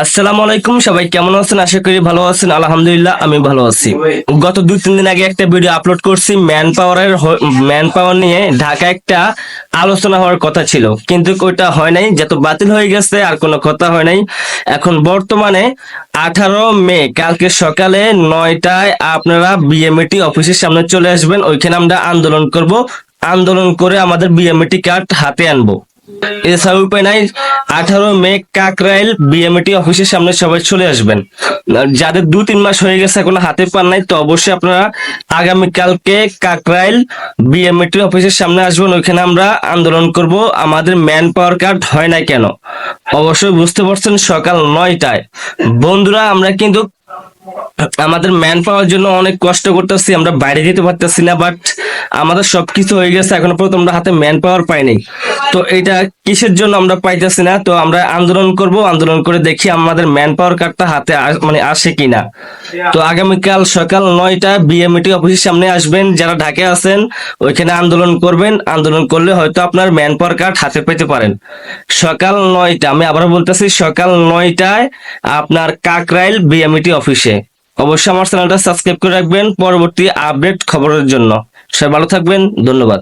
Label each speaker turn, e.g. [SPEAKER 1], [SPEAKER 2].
[SPEAKER 1] আসসালামু আলাইকুম সবাই কেমন আছেন? আশা করি ভালো আছেন। আলহামদুলিল্লাহ, আমি ভালো আছি। গত দুই, তিন দিন আগে একটা ভিডিও আপলোড করছি ম্যান পাওয়ারের ম্যান পাওয়ার নিয়ে ঢাকা একটা আলোচনা হওয়ার কথা ছিল। কিন্তু ওইটা হয় নাই, যত বাতিল হয়ে গেছে, আর কোনো কথা হয় নাই। এখন বর্তমানে আঠারো মে, কালকে সকালে নয়টায় আপনারা বিএমএটি অফিসের সামনে চলে আসবেন। ওইখানে আমরা আন্দোলন করব। আন্দোলন করে আমাদের বিএমএটি কার্ড হাতে আনব। এছাড়া উপায় নাই। আঠারো মে কাকরাইল বিএমএটি অফিসের সামনে সবাই চলে আসবেন। যাদের দু তিন মাস হয়ে গেছে, এখনও হাতে পান নাই, তো অবশ্যই আপনারা আগামীকালকে কাকরাইল বিএমএটি অফিসের সামনে আসবেন। ওইখানে আমরা আন্দোলন করব। আমাদের ম্যান পাওয়ার কার্ড হয় না কেন? অবশ্যই বুঝতে পারছেন, সকাল নয়টায়। বন্ধুরা, আমরা কিন্তু আমাদের ম্যান পাওয়ার জন্য অনেক কষ্ট করতেছি, আমরা বাইরে যেতে পারতেছি না বাট আমাদের সবকিছু হয়ে গেছে। এখনও পর্যন্ত আমরা হাতে ম্যান পাওয়ার পাইনি। তো এটা কিসের জন্য আমরা পাইতেছি না? তো আমরা আন্দোলন করব, আন্দোলন করে দেখি আমাদের ম্যান পাওয়ার কার্ডটা হাতে মানে আসে কিনা। তো আগামীকাল সকাল নয়টা বিএমএটি অফিসের সামনে আসবেন, যারা ঢাকা আছেন, ওইখানে আন্দোলন করবেন। আন্দোলন করলে হয়তো আপনার ম্যান পাওয়ার কার্ড হাতে পেতে পারেন। সকাল নয়টা, আমি আবার বলতেছি, সকাল নয়টায় আপনার কাকরাইল বিএমইটি অফিসে অবশ্যই আমার চ্যানেলটা সাবস্ক্রাইব করে রাখবেন। পরবর্তী আপডেট খবরের জন্য। সবাই ভালো থাকবেন। ধন্যবাদ।